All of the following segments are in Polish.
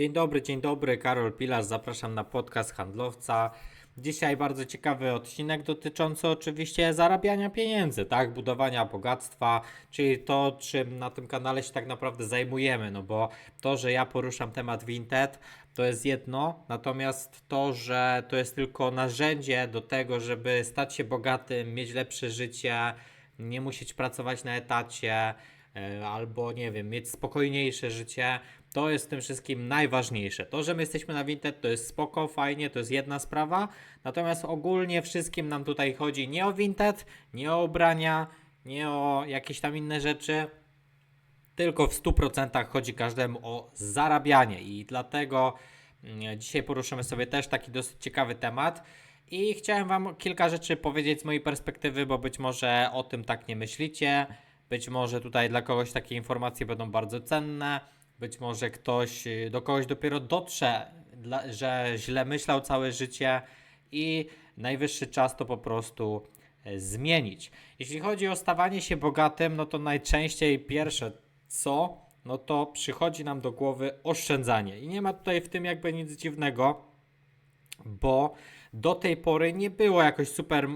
Dzień dobry, dzień dobry, Karol Pilarz, zapraszam na podcast Handlowca. Dzisiaj bardzo ciekawy odcinek dotyczący oczywiście zarabiania pieniędzy, tak, budowania bogactwa, czyli to, czym na tym kanale się tak naprawdę zajmujemy, no bo to, że ja poruszam temat Vinted, to jest jedno, natomiast to, że to jest tylko narzędzie do tego, żeby stać się bogatym, mieć lepsze życie, nie musieć pracować na etacie, e, albo nie wiem, mieć spokojniejsze życie, to jest w tym wszystkim najważniejsze. To, że my jesteśmy na Vinted, to jest spoko, fajnie, to jest jedna sprawa. Natomiast ogólnie wszystkim nam tutaj chodzi nie o Vinted, nie o ubrania, nie o jakieś tam inne rzeczy, tylko w 100% chodzi każdemu o zarabianie i dlatego mm, dzisiaj poruszymy sobie też taki dosyć ciekawy temat. I chciałem Wam kilka rzeczy powiedzieć z mojej perspektywy, bo być może o tym tak nie myślicie. Być może tutaj dla kogoś takie informacje będą bardzo cenne. Być może ktoś y, do kogoś dopiero dotrze, że źle myślał całe życie i najwyższy czas to po prostu e, zmienić. Jeśli chodzi o stawanie się bogatym, no to najczęściej pierwsze co, no to przychodzi nam do głowy oszczędzanie. I nie ma tutaj w tym jakby nic dziwnego, bo do tej pory nie było jakoś super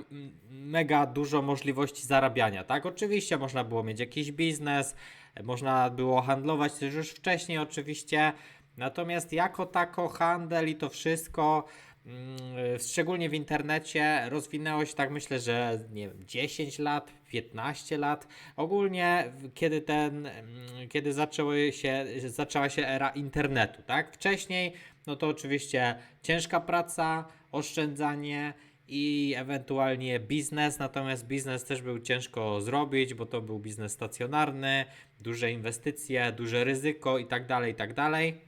mega dużo możliwości zarabiania, tak? Oczywiście można było mieć jakiś biznes, można było handlować też już wcześniej oczywiście, natomiast jako tako handel i to wszystko mm, szczególnie w internecie rozwinęło się tak myślę, że nie wiem, 10 lat, 15 lat. Ogólnie kiedy ten mm, kiedy zaczęły się zaczęła się era internetu, tak? Wcześniej no to oczywiście ciężka praca, oszczędzanie i ewentualnie biznes, natomiast biznes też był ciężko zrobić, bo to był biznes stacjonarny, duże inwestycje, duże ryzyko i tak dalej, i tak dalej.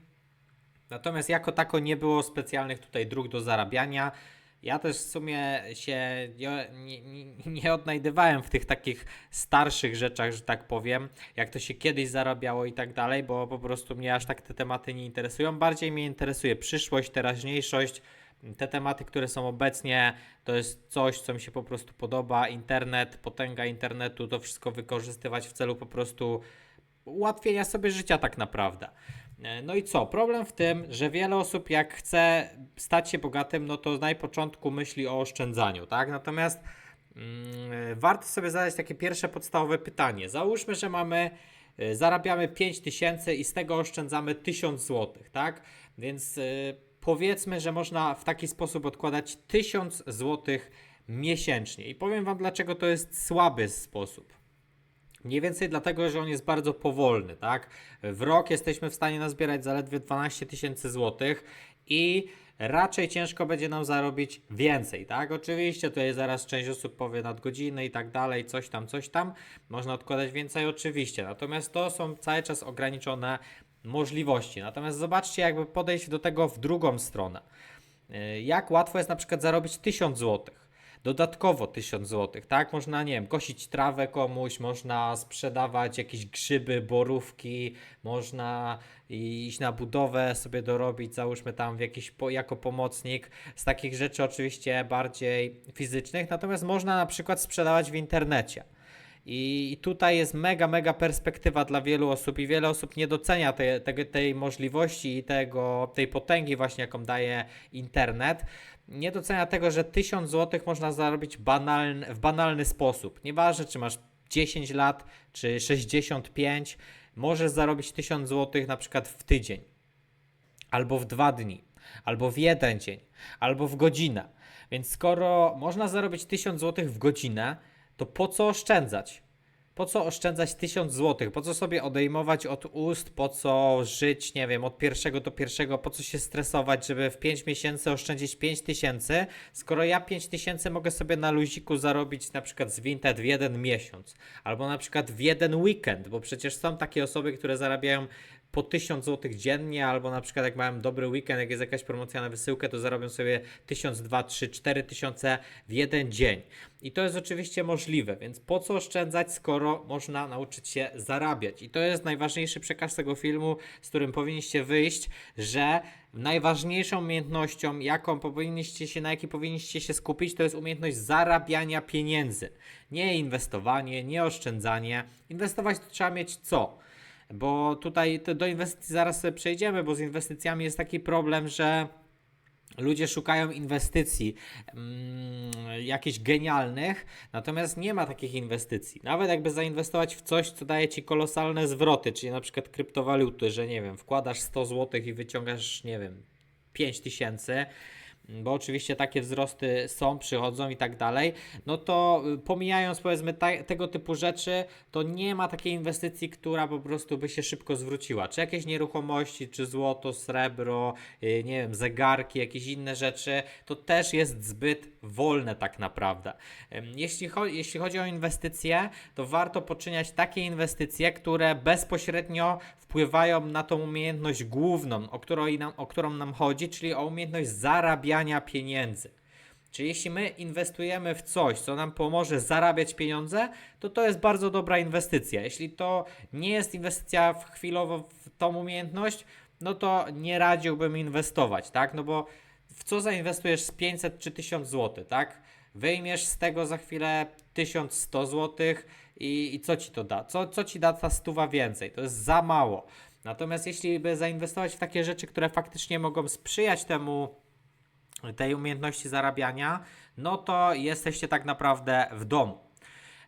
Natomiast jako tako nie było specjalnych tutaj dróg do zarabiania. Ja też w sumie się nie, nie, nie- odnajdywałem w tych takich starszych rzeczach, że tak powiem, jak to się kiedyś zarabiało i tak dalej, bo po prostu mnie aż tak te tematy nie interesują. Bardziej mnie interesuje przyszłość, teraźniejszość. Te tematy, które są obecnie, to jest coś, co mi się po prostu podoba. Internet, potęga internetu, to wszystko wykorzystywać w celu po prostu ułatwienia sobie życia tak naprawdę. E, No i co? Problem w tym, że wiele osób jak chce stać się bogatym, no to na początku myśli o oszczędzaniu, tak? Natomiast mm, warto sobie zadać takie pierwsze podstawowe pytanie. Załóżmy, że mamy, e, zarabiamy 5 tysięcy i z tego oszczędzamy 1000 zł, tak? Więc e, powiedzmy, że można w taki sposób odkładać 1000 zł miesięcznie. I powiem Wam, dlaczego to jest słaby sposób. Mniej więcej dlatego, że on jest bardzo powolny, tak? W rok jesteśmy w stanie nazbierać zaledwie 12 tysięcy złotych i raczej ciężko będzie nam zarobić więcej, tak? Oczywiście tutaj zaraz część osób powie nadgodziny i tak dalej, coś tam, coś tam. Można odkładać więcej, oczywiście. Natomiast to są cały czas ograniczone możliwości. Natomiast zobaczcie, jakby podejść do tego w drugą stronę. Y, Jak łatwo jest na przykład zarobić 1000 złotych dodatkowo 1000 zł, tak? Można, nie wiem, kosić trawę komuś, można sprzedawać jakieś grzyby, borówki, można iść na budowę sobie dorobić, załóżmy tam w jakiś po, jako pomocnik. Z takich rzeczy oczywiście bardziej fizycznych, natomiast można na przykład sprzedawać w internecie. I tutaj jest mega, mega perspektywa dla wielu osób i wiele osób nie docenia tej, tej, tej możliwości i tego, tej potęgi właśnie, jaką daje internet. Nie docenia tego, że 1000 zł można zarobić banalny, w banalny sposób. Nieważne, czy masz 10 lat, czy 65, możesz zarobić 1000 zł na przykład w tydzień albo w dwa dni, albo w jeden dzień, albo w godzinę. Więc skoro można zarobić 1000 zł w godzinę, to po co oszczędzać? Po co oszczędzać 1000 zł? Po co sobie odejmować od ust? Po co żyć, nie wiem, od pierwszego do pierwszego? Po co się stresować, żeby w 5 miesięcy oszczędzić 5000, skoro ja 5000 mogę sobie na luziku zarobić na przykład z Vinted w jeden miesiąc, albo na przykład w jeden weekend, bo przecież są takie osoby, które zarabiają po 1000 zł dziennie, albo na przykład jak mają dobry weekend, jak jest jakaś promocja na wysyłkę, to zarobią sobie 1000, 2, 3, 4 tysiące w jeden dzień. I to jest oczywiście możliwe, więc po co oszczędzać, skoro można nauczyć się zarabiać? I to jest najważniejszy przekaz tego filmu, z którym powinniście wyjść, że najważniejszą umiejętnością, jaką powinniście się, na jakiej powinniście się skupić, to jest umiejętność zarabiania pieniędzy. Nie inwestowanie, nie oszczędzanie. Inwestować to trzeba mieć co? Bo tutaj do inwestycji zaraz sobie przejdziemy, bo z inwestycjami jest taki problem, że Ludzie szukają inwestycji mm, jakichś genialnych, natomiast nie ma takich inwestycji. Nawet jakby zainwestować w coś, co daje ci kolosalne zwroty, czyli na przykład kryptowaluty, że nie wiem, wkładasz 100 zł i wyciągasz, nie wiem, 5 tysięcy, bo oczywiście takie wzrosty są, przychodzą i tak dalej, no to y, pomijając powiedzmy ta, tego typu rzeczy, to nie ma takiej inwestycji, która po prostu by się szybko zwróciła. Czy jakieś nieruchomości, czy złoto, srebro, yy, nie wiem, zegarki, jakieś inne rzeczy, to też jest zbyt wolne tak naprawdę. Jeśli, cho- jeśli chodzi o inwestycje, to warto poczyniać takie inwestycje, które bezpośrednio wpływają na tą umiejętność główną, o, której nam, o którą nam chodzi, czyli o umiejętność zarabiania pieniędzy. Czyli jeśli my inwestujemy w coś, co nam pomoże zarabiać pieniądze, to to jest bardzo dobra inwestycja. Jeśli to nie jest inwestycja w chwilowo w tą umiejętność, no to nie radziłbym inwestować, tak? No bo w co zainwestujesz z 500 czy 1000 zł, tak? Wyjmiesz z tego za chwilę 1100 zł i, i co ci to da? Co, co ci da ta stuwa więcej? To jest za mało. Natomiast jeśli by zainwestować w takie rzeczy, które faktycznie mogą sprzyjać temu, tej umiejętności zarabiania, no to jesteście tak naprawdę w domu.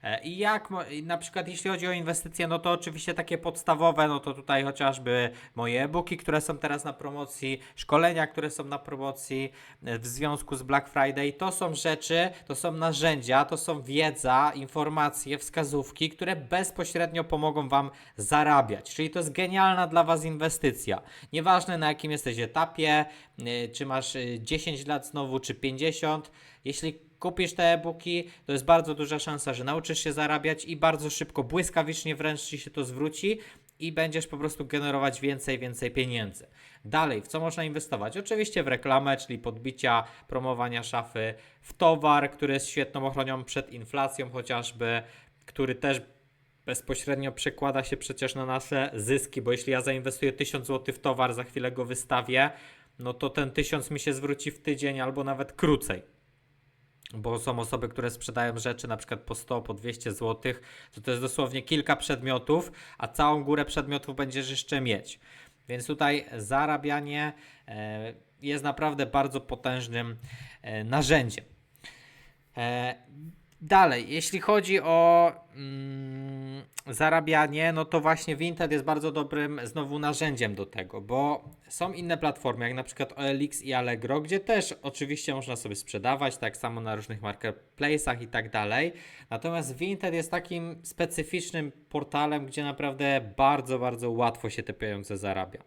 E, I jak na przykład jeśli chodzi o inwestycje, no to oczywiście takie podstawowe, no to tutaj chociażby moje e-booki, które są teraz na promocji, szkolenia, które są na promocji e, w związku z Black Friday, to są rzeczy, to są narzędzia, to są wiedza, informacje, wskazówki, które bezpośrednio pomogą Wam zarabiać. Czyli to jest genialna dla Was inwestycja. Nieważne na jakim jesteś etapie, y, czy masz y, 10 lat znowu, czy 50, jeśli kupisz te e-booki, to jest bardzo duża szansa, że nauczysz się zarabiać i bardzo szybko, błyskawicznie wręcz ci się to zwróci i będziesz po prostu generować więcej, więcej pieniędzy. Dalej, w co można inwestować? Oczywiście w reklamę, czyli podbicia, promowania szafy, w towar, który jest świetną ochronią przed inflacją chociażby, który też bezpośrednio przekłada się przecież na nasze zyski, bo jeśli ja zainwestuję 1000 zł w towar, za chwilę go wystawię, no to ten 1000 mi się zwróci w tydzień albo nawet krócej bo są osoby, które sprzedają rzeczy na przykład po 100, po 200 zł, to to jest dosłownie kilka przedmiotów, a całą górę przedmiotów będziesz jeszcze mieć. Więc tutaj zarabianie e, jest naprawdę bardzo potężnym e, narzędziem. Dalej, jeśli chodzi o mm, zarabianie, no to właśnie Vinted jest bardzo dobrym znowu narzędziem do tego, bo są inne platformy, jak na przykład OLX i Allegro, gdzie też oczywiście można sobie sprzedawać, tak samo na różnych marketplace'ach i tak dalej. Natomiast Vinted jest takim specyficznym portalem, gdzie naprawdę bardzo, bardzo łatwo się te pieniądze zarabia.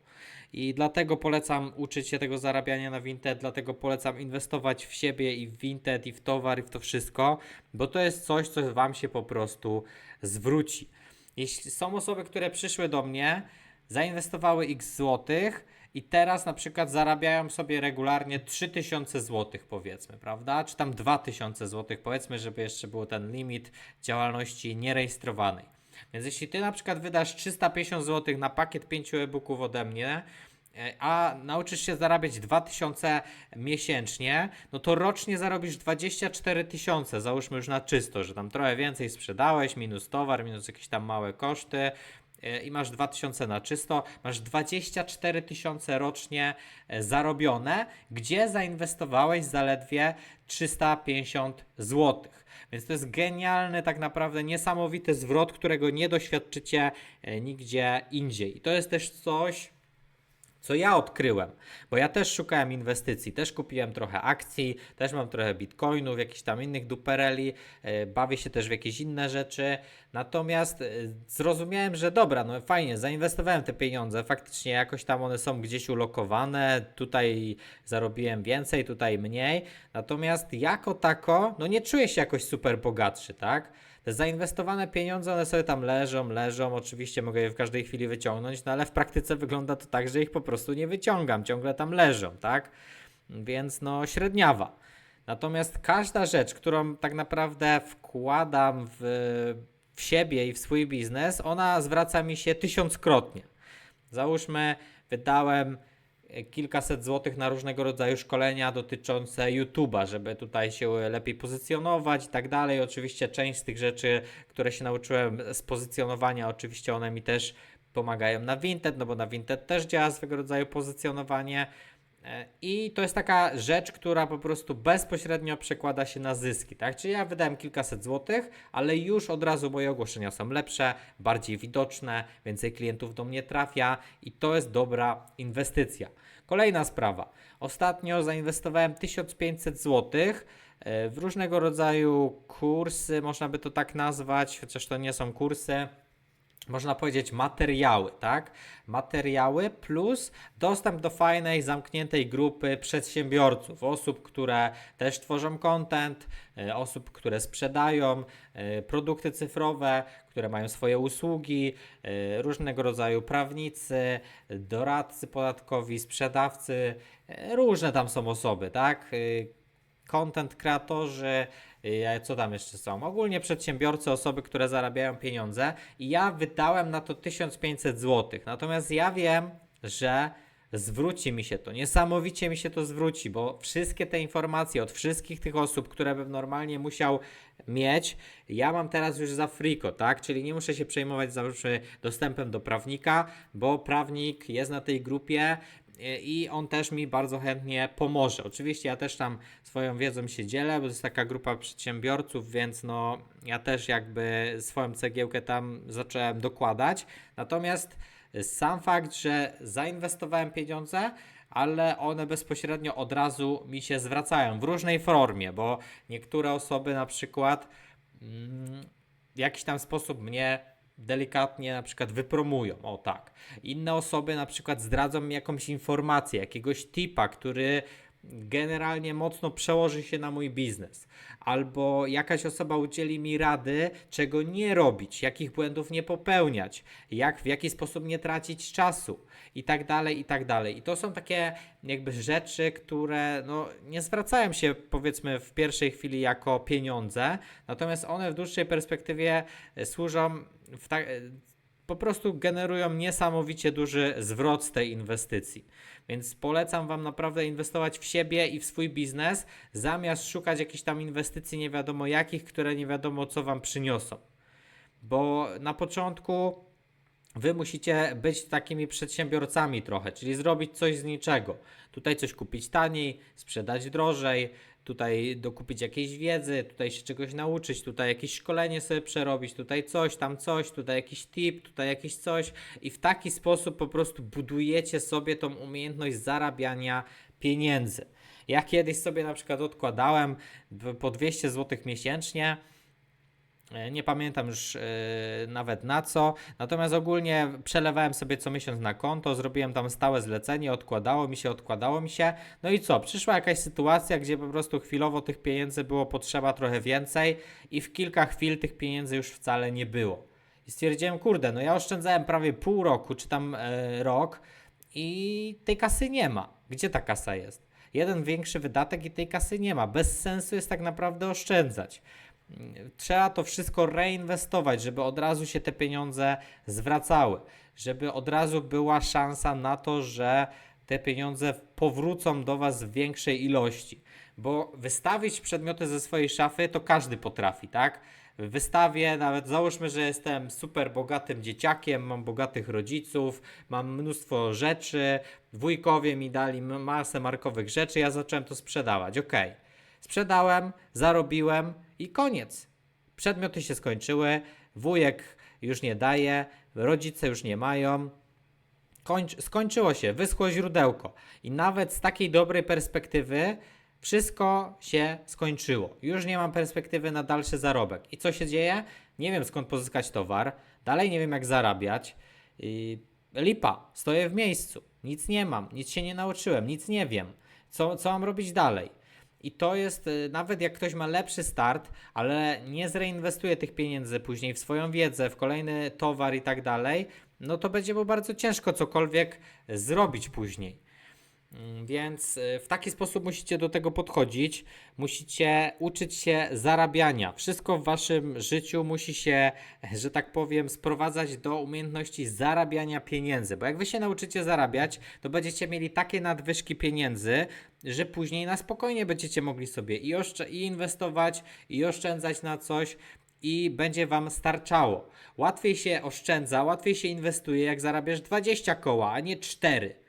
I dlatego polecam uczyć się tego zarabiania na Vinted, dlatego polecam inwestować w siebie i w Vinted, i w towar, i w to wszystko, bo to jest coś, co Wam się po prostu zwróci. Jeśli są osoby, które przyszły do mnie, zainwestowały x złotych i teraz na przykład zarabiają sobie regularnie 3000 złotych powiedzmy, prawda? Czy tam 2000 złotych powiedzmy, żeby jeszcze był ten limit działalności nierejestrowanej. Więc jeśli ty na przykład wydasz 350 zł na pakiet 5 e-booków ode mnie, e, a nauczysz się zarabiać 2000 miesięcznie, no to rocznie zarobisz 24 tysiące, załóżmy już na czysto, że tam trochę więcej sprzedałeś, minus towar, minus jakieś tam małe koszty e, i masz 2000 na czysto, masz 24 tysiące rocznie e, zarobione, gdzie zainwestowałeś zaledwie 350 złotych. Więc to jest genialny, tak naprawdę niesamowity zwrot, którego nie doświadczycie e, nigdzie indziej. I to jest też coś, co ja odkryłem, bo ja też szukałem inwestycji, też kupiłem trochę akcji, też mam trochę bitcoinów, jakichś tam innych dupereli, e, bawię się też w jakieś inne rzeczy, natomiast e, zrozumiałem, że dobra, no fajnie, zainwestowałem te pieniądze, faktycznie jakoś tam one są gdzieś ulokowane, tutaj zarobiłem więcej, tutaj mniej, natomiast jako tako, no nie czuję się jakoś super bogatszy, tak? Zainwestowane pieniądze, one sobie tam leżą, leżą. Oczywiście mogę je w każdej chwili wyciągnąć, no ale w praktyce wygląda to tak, że ich po prostu nie wyciągam, ciągle tam leżą, tak? Więc no średniawa. Natomiast każda rzecz, którą tak naprawdę wkładam w, w siebie i w swój biznes, ona zwraca mi się tysiąckrotnie. Załóżmy, wydałem kilkaset złotych na różnego rodzaju szkolenia dotyczące YouTube'a, żeby tutaj się lepiej pozycjonować i tak dalej. Oczywiście część z tych rzeczy, które się nauczyłem z pozycjonowania, oczywiście one mi też pomagają na Vinted, no bo na Vinted też działa swego rodzaju pozycjonowanie. E, I to jest taka rzecz, która po prostu bezpośrednio przekłada się na zyski, tak? Czyli ja wydałem kilkaset złotych, ale już od razu moje ogłoszenia są lepsze, bardziej widoczne, więcej klientów do mnie trafia i to jest dobra inwestycja. Kolejna sprawa. Ostatnio zainwestowałem 1500 złotych e, w różnego rodzaju kursy, można by to tak nazwać, chociaż to nie są kursy można powiedzieć, materiały, tak? Materiały plus dostęp do fajnej, zamkniętej grupy przedsiębiorców, osób, które też tworzą content, e, osób, które sprzedają e, produkty cyfrowe, które mają swoje usługi, e, różnego rodzaju prawnicy, doradcy podatkowi, sprzedawcy, różne tam są osoby, tak? Content kreatorzy, co tam jeszcze są? Ogólnie przedsiębiorcy, osoby, które zarabiają pieniądze i ja wydałem na to 1500 zł. Natomiast ja wiem, że zwróci mi się to, niesamowicie mi się to zwróci, bo wszystkie te informacje od wszystkich tych osób, które bym normalnie musiał mieć, ja mam teraz już za friko, tak? Czyli nie muszę się przejmować zawsze dostępem do prawnika, bo prawnik jest na tej grupie, i on też mi bardzo chętnie pomoże. Oczywiście ja też tam swoją wiedzą się dzielę, bo to jest taka grupa przedsiębiorców, więc no ja też jakby swoją cegiełkę tam zacząłem dokładać. Natomiast sam fakt, że zainwestowałem pieniądze, ale one bezpośrednio od razu mi się zwracają w różnej formie, bo niektóre osoby na przykład mm, w jakiś tam sposób mnie delikatnie na przykład wypromują, o tak. Inne osoby na przykład zdradzą mi jakąś informację, jakiegoś tipa, który generalnie mocno przełoży się na mój biznes. Albo jakaś osoba udzieli mi rady, czego nie robić, jakich błędów nie popełniać, jak w jaki sposób nie tracić czasu i tak dalej, i tak dalej. I to są takie jakby rzeczy, które no, nie zwracają się powiedzmy w pierwszej chwili jako pieniądze, natomiast one w dłuższej perspektywie służą po prostu generują niesamowicie duży zwrot z tej inwestycji. Więc polecam Wam naprawdę inwestować w siebie i w swój biznes, zamiast szukać jakichś tam inwestycji nie wiadomo jakich, które nie wiadomo co Wam przyniosą. Bo na początku Wy musicie być takimi przedsiębiorcami trochę, czyli zrobić coś z niczego. Tutaj coś kupić taniej, sprzedać drożej, tutaj dokupić jakiejś wiedzy, tutaj się czegoś nauczyć, tutaj jakieś szkolenie sobie przerobić, tutaj coś, tam coś, tutaj jakiś tip, tutaj jakiś coś i w taki sposób po prostu budujecie sobie tą umiejętność zarabiania pieniędzy. Ja kiedyś sobie na przykład odkładałem po 200 zł miesięcznie, nie pamiętam już yy, nawet na co. Natomiast ogólnie przelewałem sobie co miesiąc na konto, zrobiłem tam stałe zlecenie, odkładało mi się, odkładało mi się. No i co? Przyszła jakaś sytuacja, gdzie po prostu chwilowo tych pieniędzy było potrzeba trochę więcej i w kilka chwil tych pieniędzy już wcale nie było. I stwierdziłem, kurde, no ja oszczędzałem prawie pół roku, czy tam yy, rok i tej kasy nie ma. Gdzie ta kasa jest? Jeden większy wydatek i tej kasy nie ma. Bez sensu jest tak naprawdę oszczędzać trzeba to wszystko reinwestować, żeby od razu się te pieniądze zwracały, żeby od razu była szansa na to, że te pieniądze powrócą do Was w większej ilości. Bo wystawić przedmioty ze swojej szafy to każdy potrafi, tak? W wystawie, nawet załóżmy, że jestem super bogatym dzieciakiem, mam bogatych rodziców, mam mnóstwo rzeczy, wujkowie mi dali masę markowych rzeczy, ja zacząłem to sprzedawać. Ok, sprzedałem, zarobiłem i koniec. Przedmioty się skończyły, wujek już nie daje, rodzice już nie mają. Kończ, skończyło się, wyschło źródełko. I nawet z takiej dobrej perspektywy wszystko się skończyło. Już nie mam perspektywy na dalszy zarobek. I co się dzieje? Nie wiem skąd pozyskać towar, dalej nie wiem jak zarabiać. I lipa, stoję w miejscu, nic nie mam, nic się nie nauczyłem, nic nie wiem. Co, co mam robić dalej? I to jest, y, nawet jak ktoś ma lepszy start, ale nie zreinwestuje tych pieniędzy później w swoją wiedzę, w kolejny towar i tak dalej, no to będzie mu bardzo ciężko cokolwiek zrobić później. Mm, więc y, w taki sposób musicie do tego podchodzić. Musicie uczyć się zarabiania. Wszystko w waszym życiu musi się, że tak powiem, sprowadzać do umiejętności zarabiania pieniędzy. Bo jak wy się nauczycie zarabiać, to będziecie mieli takie nadwyżki pieniędzy, że później na spokojnie będziecie mogli sobie i, i inwestować, i oszczędzać na coś, i będzie Wam starczało. Łatwiej się oszczędza, łatwiej się inwestuje, jak zarabiasz 20 koła, a nie 4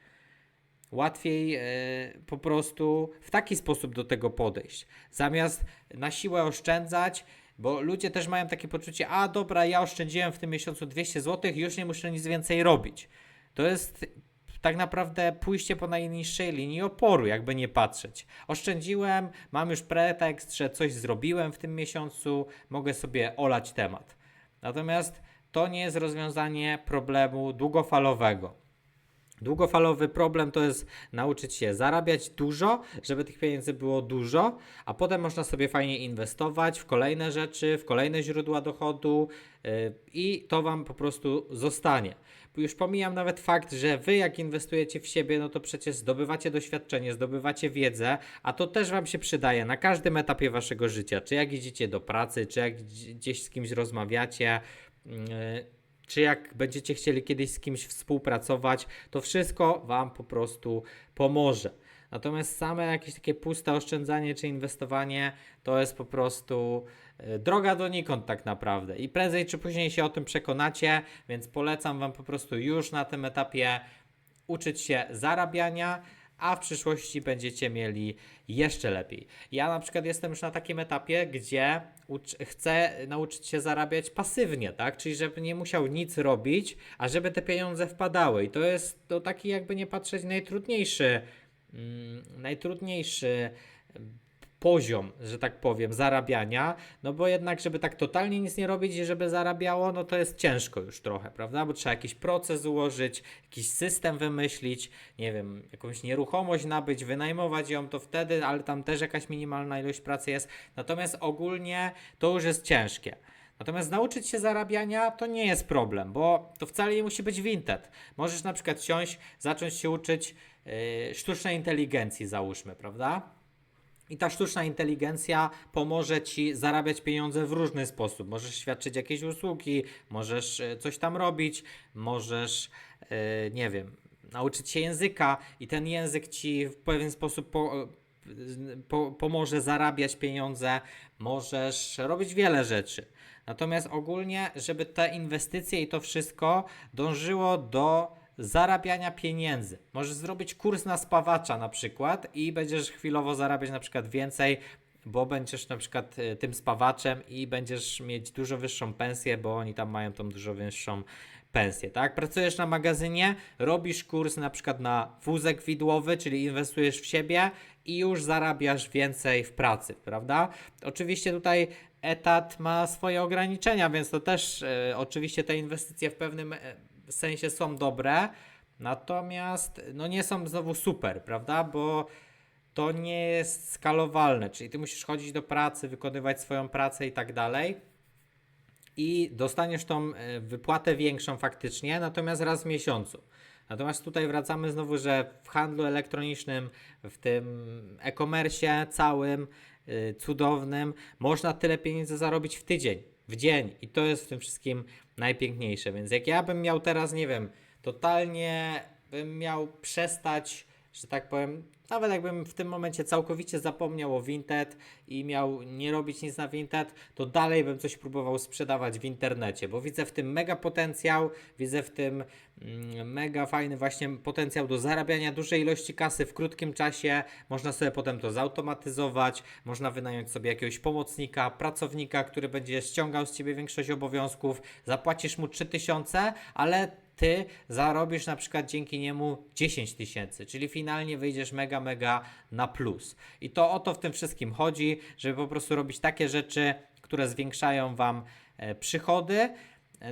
łatwiej e, po prostu w taki sposób do tego podejść. Zamiast na siłę oszczędzać, bo ludzie też mają takie poczucie, a dobra, ja oszczędziłem w tym miesiącu 200 zł, już nie muszę nic więcej robić. To jest tak naprawdę pójście po najniższej linii oporu, jakby nie patrzeć. Oszczędziłem, mam już pretekst, że coś zrobiłem w tym miesiącu, mogę sobie olać temat. Natomiast to nie jest rozwiązanie problemu długofalowego. Długofalowy problem to jest nauczyć się zarabiać dużo, żeby tych pieniędzy było dużo, a potem można sobie fajnie inwestować w kolejne rzeczy, w kolejne źródła dochodu yy, i to Wam po prostu zostanie. Już pomijam nawet fakt, że Wy jak inwestujecie w siebie, no to przecież zdobywacie doświadczenie, zdobywacie wiedzę, a to też Wam się przydaje na każdym etapie Waszego życia. Czy jak idziecie do pracy, czy jak gdzieś z kimś rozmawiacie, yy, czy jak będziecie chcieli kiedyś z kimś współpracować, to wszystko Wam po prostu pomoże. Natomiast same jakieś takie puste oszczędzanie czy inwestowanie to jest po prostu e, droga donikąd tak naprawdę. I prędzej czy później się o tym przekonacie, więc polecam Wam po prostu już na tym etapie uczyć się zarabiania, a w przyszłości będziecie mieli jeszcze lepiej. Ja na przykład jestem już na takim etapie, gdzie chcę nauczyć się zarabiać pasywnie, tak? Czyli żeby nie musiał nic robić, a żeby te pieniądze wpadały. I to jest to taki jakby nie patrzeć najtrudniejszy, mm, najtrudniejszy poziom, że tak powiem, zarabiania, no bo jednak, żeby tak totalnie nic nie robić i żeby zarabiało, no to jest ciężko już trochę, prawda? Bo trzeba jakiś proces ułożyć, jakiś system wymyślić, nie wiem, jakąś nieruchomość nabyć, wynajmować ją, to wtedy, ale tam też jakaś minimalna ilość pracy jest. Natomiast ogólnie to już jest ciężkie. Natomiast nauczyć się zarabiania to nie jest problem, bo to wcale nie musi być Vinted. Możesz na przykład siąść, zacząć się uczyć yy, sztucznej inteligencji, załóżmy, prawda? I ta sztuczna inteligencja pomoże ci zarabiać pieniądze w różny sposób. Możesz świadczyć jakieś usługi, możesz e, coś tam robić, możesz, yy, nie wiem, nauczyć się języka i ten język ci w pewien sposób po, po, pomoże zarabiać pieniądze. Możesz robić wiele rzeczy. Natomiast ogólnie, żeby te inwestycje i to wszystko dążyło do zarabiania pieniędzy. Możesz zrobić kurs na spawacza na przykład i będziesz chwilowo zarabiać na przykład więcej, bo będziesz na przykład y, tym spawaczem i będziesz mieć dużo wyższą pensję, bo oni tam mają tą dużo wyższą pensję, tak? Pracujesz na magazynie, robisz kurs na przykład na wózek widłowy, czyli inwestujesz w siebie i już zarabiasz więcej w pracy, prawda? Oczywiście tutaj etat ma swoje ograniczenia, więc to też y, oczywiście te inwestycje w pewnym w sensie są dobre, natomiast no nie są znowu super, prawda? Bo to nie jest skalowalne, czyli ty musisz chodzić do pracy, wykonywać swoją pracę i tak dalej. I dostaniesz tą e, wypłatę większą faktycznie, natomiast raz w miesiącu. Natomiast tutaj wracamy znowu, że w handlu elektronicznym, w tym e-commerce całym, yy, cudownym, można tyle pieniędzy zarobić w tydzień w dzień. I to jest w tym wszystkim najpiękniejsze. Więc jak ja bym miał teraz, nie wiem, totalnie bym miał przestać, że tak powiem, nawet jakbym w tym momencie całkowicie zapomniał o Vinted i miał nie robić nic na Vinted, to dalej bym coś próbował sprzedawać w internecie, bo widzę w tym mega potencjał, widzę w tym mm, mega fajny właśnie potencjał do zarabiania dużej ilości kasy w krótkim czasie. Można sobie potem to zautomatyzować, można wynająć sobie jakiegoś pomocnika, pracownika, który będzie ściągał z ciebie większość obowiązków, zapłacisz mu 3000, ale ty zarobisz na przykład dzięki niemu 10 tysięcy, czyli finalnie wyjdziesz mega, mega na plus. I to o to w tym wszystkim chodzi, żeby po prostu robić takie rzeczy, które zwiększają Wam e, przychody,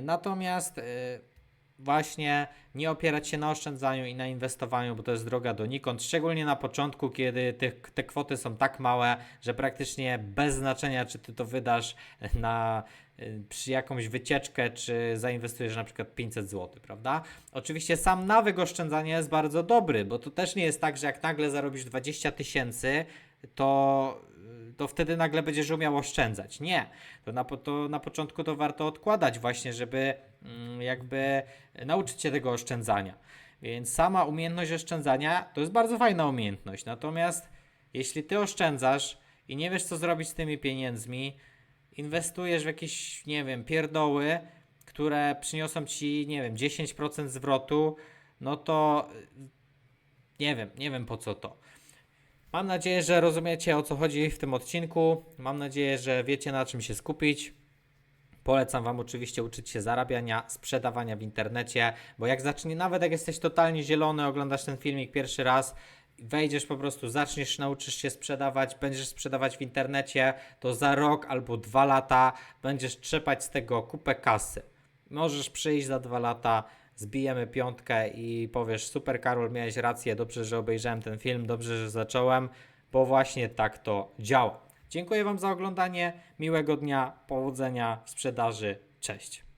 natomiast e, właśnie nie opierać się na oszczędzaniu i na inwestowaniu, bo to jest droga donikąd, szczególnie na początku, kiedy te, te kwoty są tak małe, że praktycznie bez znaczenia, czy ty to wydasz na y, przy jakąś wycieczkę, czy zainwestujesz na przykład 500 zł, prawda? Oczywiście sam nawyk oszczędzania jest bardzo dobry, bo to też nie jest tak, że jak nagle zarobisz 20 tysięcy, to to wtedy nagle będziesz umiał oszczędzać. Nie. To na, to na początku to warto odkładać właśnie, żeby mm, jakby nauczyć się tego oszczędzania. Więc sama umiejętność oszczędzania to jest bardzo fajna umiejętność. Natomiast jeśli ty oszczędzasz i nie wiesz, co zrobić z tymi pieniędzmi, inwestujesz w jakieś, nie wiem, pierdoły, które przyniosą ci, nie wiem, 10% zwrotu, no to nie wiem, nie wiem po co to. Mam nadzieję, że rozumiecie o co chodzi w tym odcinku. Mam nadzieję, że wiecie na czym się skupić. Polecam Wam oczywiście uczyć się zarabiania, sprzedawania w internecie, bo jak zacznie, nawet jak jesteś totalnie zielony, oglądasz ten filmik pierwszy raz, wejdziesz po prostu, zaczniesz, nauczysz się sprzedawać, będziesz sprzedawać w internecie, to za rok albo dwa lata będziesz trzepać z tego kupę kasy. Możesz przyjść za dwa lata, zbijemy piątkę i powiesz: Super, Karol, miałeś rację, dobrze, że obejrzałem ten film, dobrze, że zacząłem, bo właśnie tak to działa. Dziękuję Wam za oglądanie, miłego dnia, powodzenia w sprzedaży, cześć.